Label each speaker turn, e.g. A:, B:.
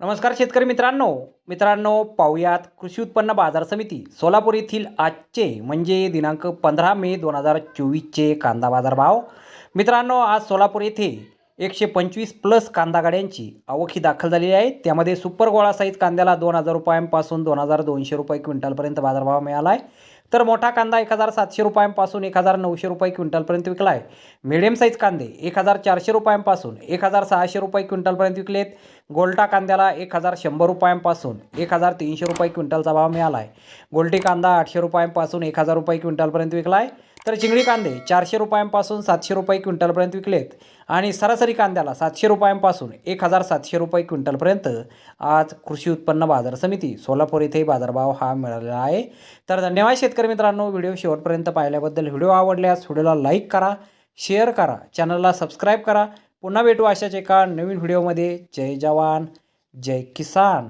A: नमस्कार शेतकरी मित्रांनो. मित्रांनो पाहुयात कृषी उत्पन्न बाजार समिती सोलापूर येथील आजचे म्हणजे दिनांक पंधरा मे दोन हजार चोवीसचे कांदा बाजार भाव मित्रांनो आज सोलापूर येथे एकशे पंचवीस प्लस कांदा गाड्यांची आवक दाखल झालेली आहे. त्यामध्ये सुपर गोळा साईज कांद्याला दोन हजार रुपयांपासून दोन हजार दोनशे रुपये क्विंटलपर्यंत बाजारभाव मिळाला आहे. तर मोठा कांदा एक हजार सातशे रुपयांपासून एक हजार नऊशे रुपये क्विंटलपर्यंत विकला आहे. मिडियम साईज कांदे एक हजार चारशे रुपयांपासून एक हजार सहाशे रुपये क्विंटलपर्यंत विकलेत. गोल्टा कांद्याला एक हजार शंभर रुपयांपासून एक हजार तीनशे रुपये क्विंटलचा भाव मिळाला आहे. गोल्टी कांदा आठशे रुपयांपासून एक हजार रुपये क्विंटलपर्यंत विकला आहे. तर चिंगडी कांदे चारशे रुपयांपासून सातशे रुपये क्विंटलपर्यंत विकलेत आणि सरासरी कांद्याला सातशे रुपयांपासून एक हजार सातशे रुपये क्विंटलपर्यंत आज कृषी उत्पन्न बाजार समिती सोलापूर इथेही बाजारभाव हा मिळालेला आहे. तर धन्यवाद शेतकरी मित्रांनो व्हिडिओ शेवटपर्यंत पाहिल्याबद्दल व्हिडिओ आवडल्यास व्हिडिओला लाईक करा शेअर करा चॅनलला सबस्क्राईब करा. पुन्हा भेटू अशाच एका नवीन व्हिडिओमध्ये. जय जवान जय किसान.